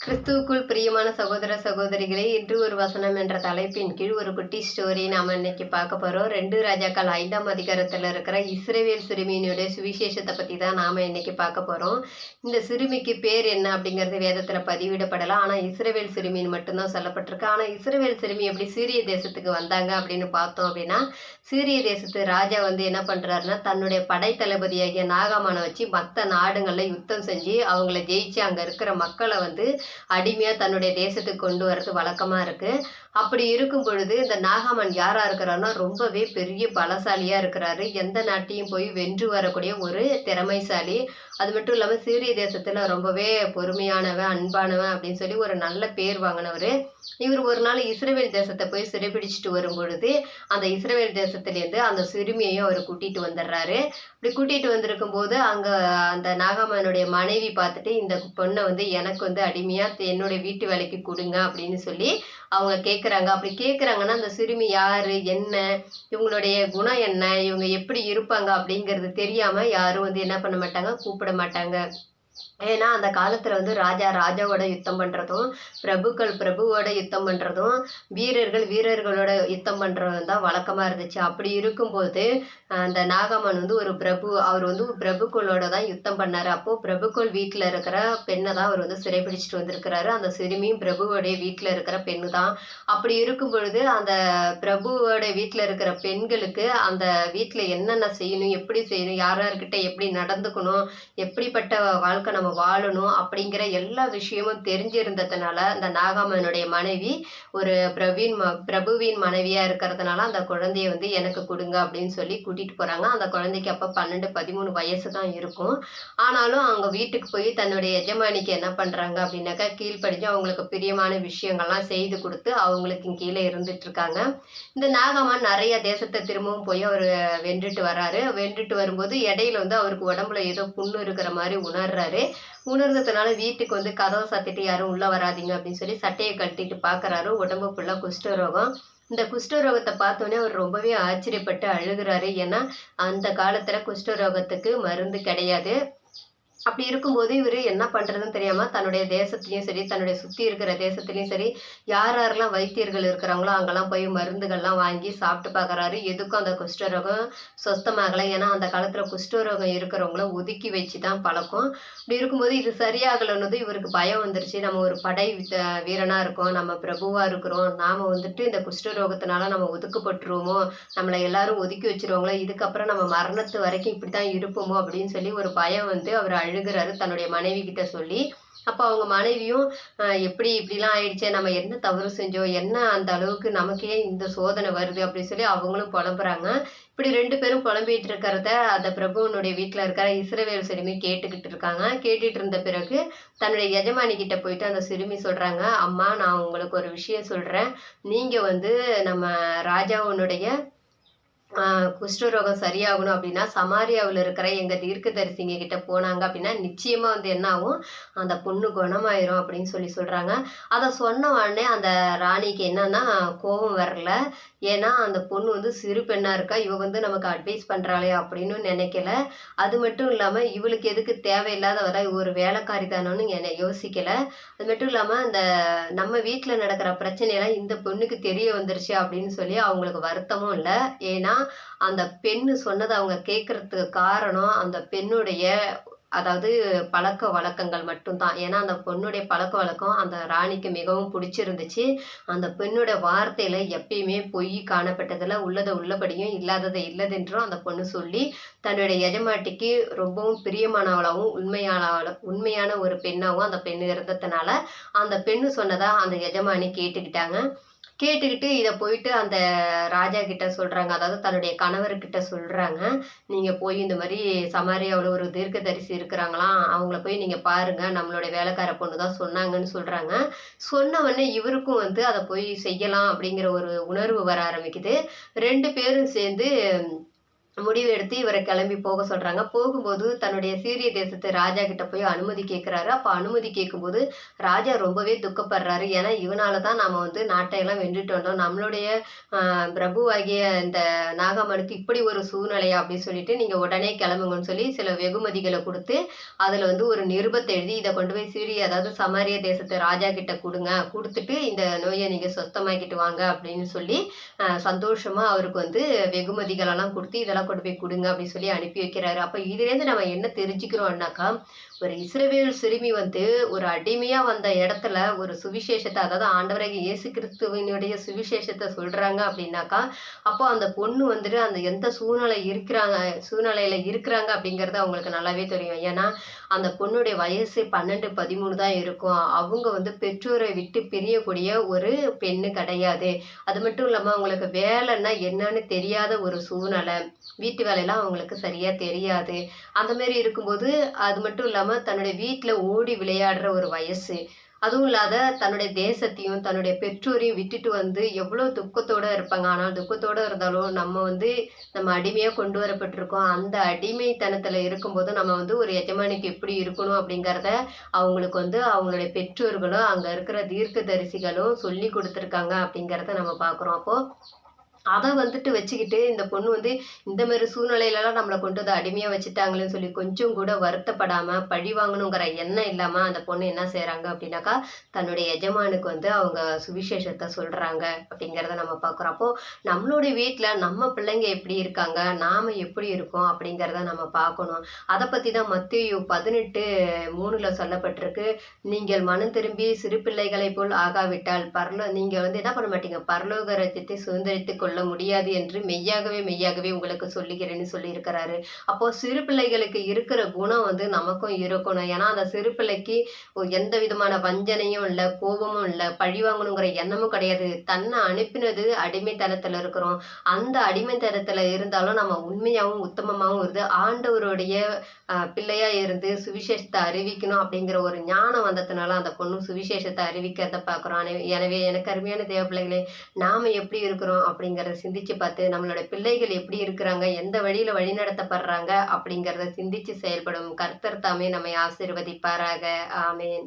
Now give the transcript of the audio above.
கிறிஸ்துவுக்குள் பிரியமான சகோதர சகோதரிகளே இன்று ஒரு வசனம் என்ற தலைப்பின் கீழ் ஒரு குட்டி ஸ்டோரி நாம இன்னைக்கு பார்க்க போறோம். ரெண்டு ராஜாக்கள் ஐந்தாம் அதிகாரத்துல இருக்கிற இஸ்ரேவேல் சிறுமியினுடைய சுவிசேஷத்தை பத்தி தான் நாம இன்னைக்கு பார்க்க போறோம். இந்த சிறுமிக்கு பேர் என்ன அப்படிங்கிறது வேதத்துல பதிவிடப்படலாம். ஆனா இஸ்ரேவேல் சிறுமின்னு மட்டும்தான் சொல்லப்பட்டிருக்கு. ஆனா இஸ்ரேவேல் சிறுமி எப்படி சீரிய தேசத்துக்கு வந்தாங்க அப்படின்னு பார்த்தோம் அப்படின்னா சீரிய தேசத்து ராஜா வந்து என்ன பண்றாருன்னா தன்னுடைய படை தளபதியாகிய நாகாமானை வச்சு மற்ற நாடுகள்ல யுத்தம் செஞ்சு அவங்கள ஜெயிச்சு அங்க இருக்கிற மக்களை வந்து அடிமையா தன்னுடைய தேசத்துக்கு கொண்டு வரது வழக்கமா இருக்கு. அப்படி இருக்கும் பொழுது இந்த நாகாமன் யாரா இருக்கிறாருன்னா ரொம்பவே பெரிய பலசாலியா இருக்கிறாரு. எந்த நாட்டையும் போய் வென்று வரக்கூடிய ஒரு திறமைசாலி. அது மட்டும் இல்லாம சீரிய தேசத்துல ரொம்பவே பொறுமையானவன் அன்பானவன் அப்படின்னு சொல்லி ஒரு நல்ல பேர் வாங்கினவர். இவர் ஒரு நாள் இஸ்ரேவேல் தேசத்தை போய் சிறைபிடிச்சிட்டு வரும் பொழுது அந்த இஸ்ரேவேல் தேசத்திலேருந்து அந்த சிறுமியையும் அவர் கூட்டிட்டு வந்துடுறாரு இப்படி கூட்டிட்டு வந்திருக்கும் போது அங்க அந்த நாகாமனுடைய மனைவி பார்த்துட்டு இந்த பொண்ணை வந்து எனக்கு வந்து அடிமையா என்னுடைய வீட்டு வேலைக்கு கொடுங்க அப்படின்னு சொல்லி அவங்க கேட்க கேட்குறாங்க அப்படி கேட்குறாங்கன்னா அந்த சிறுமி யாரு என்ன இவங்களுடைய குணம் என்ன இவங்க எப்படி இருப்பாங்க அப்படிங்கிறது தெரியாம யாரும் வந்து என்ன பண்ண மாட்டாங்க கூப்பிட மாட்டாங்க. ஏன்னா அந்த காலத்துல வந்து ராஜா ராஜாவோட யுத்தம் பண்றதும் பிரபுக்கள் பிரபுவோட யுத்தம் பண்றதும் வீரர்கள் வீரர்களோட யுத்தம் பண்றதும் தான் வழக்கமா இருந்துச்சு. அப்படி இருக்கும்போது அந்த நாகம்மன் வந்து ஒரு பிரபு அவர் வந்து பிரபுக்களோட தான் யுத்தம் பண்ணாரு. அப்போ பிரபுக்கள் வீட்டுல இருக்கிற பெண்ணை தான் அவர் வந்து சிறைபிடிச்சிட்டு வந்திருக்கிறாரு. அந்த சிறுமியும் பிரபுவோடைய வீட்டுல இருக்கிற பெண்ணு தான். அப்படி இருக்கும் பொழுது அந்த பிரபுவோட வீட்டுல இருக்கிற பெண்களுக்கு அந்த வீட்டுல என்னென்ன செய்யணும் எப்படி செய்யணும் யார் யார்கிட்ட எப்படி நடந்துக்கணும் எப்படிப்பட்ட வாழ்க்கை நம்ம வாழணும் அப்படிங்கிற எல்லா விஷயமும் தெரிஞ்சிருந்ததுனால அந்த நாகாமனுடைய மனைவி ஒரு பிரவீன் ம பிரபுவின் மனைவியா இருக்கிறதுனால அந்த குழந்தைய வந்து எனக்கு கொடுங்க அப்படின்னு சொல்லி கூட்டிட்டு போறாங்க. அந்த குழந்தைக்கு அப்போ பன்னெண்டு பதிமூணு வயசு தான் இருக்கும். ஆனாலும் அவங்க வீட்டுக்கு போய் தன்னுடைய எஜமானிக்கு என்ன பண்றாங்க அப்படின்னாக்கா கீழ்ப்படிஞ்சு அவங்களுக்கு பிரியமான விஷயங்கள்லாம் செய்து கொடுத்து அவங்களுக்கு கீழே இருந்துட்டு இருக்காங்க. இந்த நாகம்மன் நிறைய தேசத்தை திரும்பவும் போய் அவர் வென்றுட்டு வராரு. வென்றுட்டு வரும்போது இடையில வந்து அவருக்கு உடம்புல ஏதோ புண்ணு இருக்கிற மாதிரி உணர்றாரு. உணர்ந்ததுனால வீட்டுக்கு வந்து கதவை சாத்திட்டு யாரும் உள்ள வராதீங்க அப்படின்னு சொல்லி சட்டையை கட்டிட்டு பாக்குறாரு. உடம்பு ஃபுல்லா குஷ்டரோகம். இந்த குஷ்டரோகத்தை பார்த்தோன்னே அவர் ரொம்பவே ஆச்சரியப்பட்டு அழுகுறாரு. ஏன்னா அந்த காலத்துல குஷ்டரோகத்துக்கு மருந்து கிடையாது. அப்படி இருக்கும்போது இவர் என்ன பண்ணுறதுன்னு தெரியாமல் தன்னுடைய தேசத்துலேயும் சரி தன்னுடைய சுற்றி இருக்கிற தேசத்துலேயும் சரி யார் யாரெல்லாம் வைத்தியர்கள் இருக்கிறாங்களோ அங்கெல்லாம் போய் மருந்துகள்லாம் வாங்கி சாப்பிட்டு பார்க்குறாரு எதுக்கும் அந்த குஷ்டரோகம் சொஸ்தமாகலை. ஏன்னா அந்த காலத்தில் குஷ்டரோகம் இருக்கிறவங்கள ஒதுக்கி வச்சு தான் பழக்கம். அப்படி இருக்கும்போது இது சரியாகலன்னது இவருக்கு பயம் வந்துருச்சு. நம்ம ஒரு படை வீரனாக இருக்கோம். நம்ம பிரபுவாக இருக்கிறோம். நாம் வந்துட்டு இந்த குஷ்டரோகத்தினால நம்ம ஒதுக்கப்பட்டுருவோமோ? நம்மளை எல்லாரும் ஒதுக்கி வச்சுருவாங்களோ? இதுக்கப்புறம் நம்ம மரணத்து வரைக்கும் இப்படி தான் இருப்போமோ? அப்படின்னு சொல்லி ஒரு பயம் வந்து அவர் அழுகிறாரு தன்னுடைய மனைவி கிட்ட சொல்லி. அப்போ அவங்க மனைவியும் எப்படி இப்படிலாம் ஆயிடுச்சே நம்ம என்ன தவறு செஞ்சோம்? என்ன அந்த அளவுக்கு நமக்கே இந்த சோதனை வருது? அப்படின்னு சொல்லி அவங்களும் புலம்புறாங்க. இப்படி ரெண்டு பேரும் புலம்பிட்டு இருக்கிறத அந்த பிரபுவனுடைய வீட்டில் இருக்கிற இஸ்ரவேல் சிறுமி கேட்டுக்கிட்டு இருக்காங்க. கேட்டுட்டு இருந்த பிறகு தன்னுடைய எஜமானி கிட்ட போயிட்டு அந்த சிறுமி சொல்றாங்க அம்மா நான் உங்களுக்கு ஒரு விஷயம் சொல்றேன். நீங்க வந்து நம்ம ராஜாவுனுடைய குஷ்டரோகம் சரியாகணும் அப்படின்னா சமாரியாவில் இருக்கிற எங்க தீர்க்கதரிசிங்க கிட்ட போனாங்க அப்படின்னா நிச்சயமா வந்து என்ன ஆகும்? அந்த பொண்ணு குணமாயிரும் அப்படின்னு சொல்லி சொல்றாங்க. அதை சொன்ன உடனே அந்த ராணிக்கு என்னன்னா கோபம் வரல. ஏன்னா அந்த பொண்ணு வந்து சிறு பெண்ணாக இருக்கா இவ வந்து நமக்கு அட்வைஸ் பண்ணுறாளே அப்படின்னு நினைக்கல. அது மட்டும் இல்லாமல் இவளுக்கு எதுக்கு தேவையில்லாதவரா ஒரு வேலைக்காரி தானோன்னு என்னை யோசிக்கல. அது மட்டும் இல்லாமல் அந்த நம்ம வீட்டில் நடக்கிற பிரச்சனையெல்லாம் இந்த பொண்ணுக்கு தெரிய வந்துருச்சு அப்படின்னு சொல்லி அவங்களுக்கு வருத்தமும் இல்லை. ஏன்னா அந்த பெண்ணு சொன்னதை அவங்க கேட்கறதுக்கு காரணம் அந்த பெண்ணுடைய அதாவது பழக்க வழக்கங்கள் மட்டும்தான். ஏன்னா அந்த பொண்ணுடைய பழக்க வழக்கம் அந்த ராணிக்கு மிகவும் பிடிச்சிருந்துச்சு. அந்த பெண்ணோட வார்த்தையில எப்பயுமே பொய் காணப்பட்டதில் உள்ளதை உள்ளபடியும் இல்லாததை இல்லதென்றும் அந்த பொண்ணு சொல்லி தன்னுடைய எஜமாட்டிக்கு ரொம்பவும் பிரியமானவளாகவும் உண்மையான உண்மையான ஒரு பெண்ணாகவும் அந்த பெண்ணு இருந்ததுனால அந்த பெண்ணு சொன்னதா அந்த எஜமானி கேட்டுக்கிட்டாங்க. கேட்டுக்கிட்டு இதை போயிட்டு அந்த ராஜா கிட்ட சொல்றாங்க. அதாவது தன்னுடைய கணவர்கிட்ட சொல்றாங்க. நீங்க போய் இந்த மாதிரி சமாரியாவில் ஒரு தீர்க்கதரிசி இருக்கிறாங்களாம் அவங்கள போய் நீங்க பாருங்க. நம்மளுடைய வேலைக்கார பொண்ணு தான் சொன்னாங்கன்னு சொல்றாங்க. சொன்ன உடனே இவருக்கும் வந்து அதை போய் செய்யலாம் அப்படிங்கிற ஒரு உணர்வு வர ஆரம்பிக்குது. ரெண்டு பேரும் சேர்ந்து முடிவு எடுத்து இவரை கிளம்பி போக சொல்றாங்க. போகும்போது தன்னுடைய சீரிய தேசத்து ராஜா கிட்ட போய் அனுமதி கேட்கிறாரு அப்ப அனுமதி கேட்கும்போது ராஜா ரொம்பவே துக்கப்படுறாரு. ஏன்னா இவனாலதான் நாம வந்து நாட்டை எல்லாம் வென்றுட்டு வந்தோம். நம்மளுடைய பிரபுவாகிய இந்த நாகம்மனுக்கு இப்படி ஒரு சூழ்நிலையா அப்படின்னு சொல்லிட்டு நீங்க உடனே கிளம்புங்கன்னு சொல்லி சில வெகுமதிகளை கொடுத்து அதுல வந்து ஒரு நிருபத்தை எழுதி இதை கொண்டு போய் சீரிய அதாவது சமாரிய தேசத்து ராஜா கிட்ட கொடுங்க. கொடுத்துட்டு இந்த நோயை நீங்க சொத்தமாக்கிட்டு வாங்க அப்படின்னு சொல்லி சந்தோஷமா அவருக்கு வந்து வெகுமதிகள் எல்லாம் கொடுத்து இதெல்லாம் கொண்டு போய் கொடுங்க அப்படின்னு சொல்லி அனுப்பி வைக்கிறாரு. அப்போ இதுலேருந்து நம்ம என்ன தெரிஞ்சுக்கிறோம்னாக்கா ஒரு இஸ்ரவேல் சிறுமி வந்து ஒரு அடிமையாக வந்த இடத்துல ஒரு சுவிசேஷத்தை அதாவது ஆண்டவராக இயேசு கிறிஸ்துவனுடைய சுவிசேஷத்தை சொல்கிறாங்க அப்படின்னாக்கா அப்போ அந்த பொண்ணு வந்துட்டு அந்த எந்த சூழ்நிலை இருக்கிறாங்க சூழ்நிலையில் இருக்கிறாங்க அப்படிங்கிறது அவங்களுக்கு நல்லாவே தெரியும். ஏன்னா அந்த பொண்ணுடைய வயசு பன்னெண்டு பதிமூணு தான் இருக்கும். அவங்க வந்து பெற்றோரை விட்டு பிரியக்கூடிய ஒரு பெண்ணு கிடையாது. அது மட்டும் இல்லாமல் அவங்களுக்கு வேலைன்னா என்னன்னு தெரியாத ஒரு சூழ்நிலை. வீட்டு வேலையெல்லாம் அவங்களுக்கு சரியா தெரியாது. அந்த மாதிரி இருக்கும்போது அது மட்டும் இல்லாம தன்னுடைய வீட்டுல ஓடி விளையாடுற ஒரு வயசு. அதுவும் இல்லாத தன்னுடைய தேசத்தையும் தன்னுடைய பெற்றோரையும் விட்டுட்டு வந்து எவ்வளவு துக்கத்தோட இருப்பாங்க. ஆனால் துக்கத்தோட இருந்தாலும் நம்ம வந்து நம்ம அடிமையா கொண்டு வரப்பட்டிருக்கோம். அந்த அடிமைத்தனத்துல இருக்கும்போது நம்ம வந்து ஒரு எஜமானிக்கு எப்படி இருக்கணும் அப்படிங்கிறத அவங்களுக்கு வந்து அவங்களுடைய பெற்றோர்களும் அங்க இருக்கிற தீர்க்கதரிசிகளும் சொல்லி கொடுத்துருக்காங்க அப்படிங்கிறத நம்ம பாக்குறோம் அப்போ அதை வந்துட்டு வச்சுக்கிட்டு இந்த பொண்ணு வந்து இந்த மாதிரி சூழ்நிலையிலலாம் நம்மளை கொண்டு வந்து அடிமையாக வச்சுட்டாங்களேன்னு சொல்லி கொஞ்சம் கூட வருத்தப்படாமல் பழி வாங்கணுங்கிற எண்ணம் இல்லாமல் அந்த பொண்ணு என்ன செய்கிறாங்க அப்படின்னாக்கா தன்னுடைய எஜமானுக்கு வந்து அவங்க சுவிசேஷத்தை சொல்கிறாங்க அப்படிங்கிறத நம்ம பார்க்குறோம் அப்போ நம்மளுடைய வீட்டில் நம்ம பிள்ளைங்க எப்படி இருக்காங்க நாம் எப்படி இருக்கோம் அப்படிங்கிறத நம்ம பார்க்கணும் அதை பற்றி தான் மத்திய பதினெட்டு மூணில் சொல்லப்பட்டிருக்கு. நீங்கள் மனம் திரும்பி சிறு பிள்ளைகளை போல் ஆகாவிட்டால் பரலோ நீங்கள் வந்து என்ன பண்ண மாட்டீங்க? பரலோக ரத்தியத்தை சுதந்திரித்துக் கொள்ள முடியாது என்று மெய்யாகவே மெய்யாகவே உங்களுக்கு சொல்லுகிறேன்னு சொல்லியிருக்கிறாரு. அப்போ சிறு பிள்ளைகளுக்கு இருக்கிற குணம் வந்து நமக்கும் இருக்கணும். ஏன்னா அந்த சிறு பிள்ளைக்கு எந்த விதமான வஞ்சனையும் இல்லை கோபமும் இல்லை பழி வாங்கணுங்கிற எண்ணமும் கிடையாது. தன்னை அனுப்பினது அடிமைத்தனத்தில் இருக்கிறோம். அந்த அடிமைத்தனத்தில் இருந்தாலும் நம்ம உண்மையாகவும் உத்தமமாகவும் இருந்து ஆண்டவருடைய பிள்ளையா இருந்து சுவிசேஷத்தை அறிவிக்கணும் அப்படிங்கிற ஒரு ஞானம் வந்ததுனால அந்த பொண்ணு சுவிசேஷத்தை அறிவிக்கிறத பார்க்குறோம். எனவே எனக்கு அருமையான தேவ பிள்ளைகளே நாம எப்படி இருக்கிறோம் அப்படிங்கிறத சிந்திச்சு பார்த்து நம்மளோட பிள்ளைகள் எப்படி இருக்கிறாங்க எந்த வழியில வழிநடத்தப்படுறாங்க அப்படிங்கிறத சிந்திச்சு செயல்படும். கர்த்தர் தாமே நம்மை ஆசீர்வதிப்பாராக. ஆமேன்.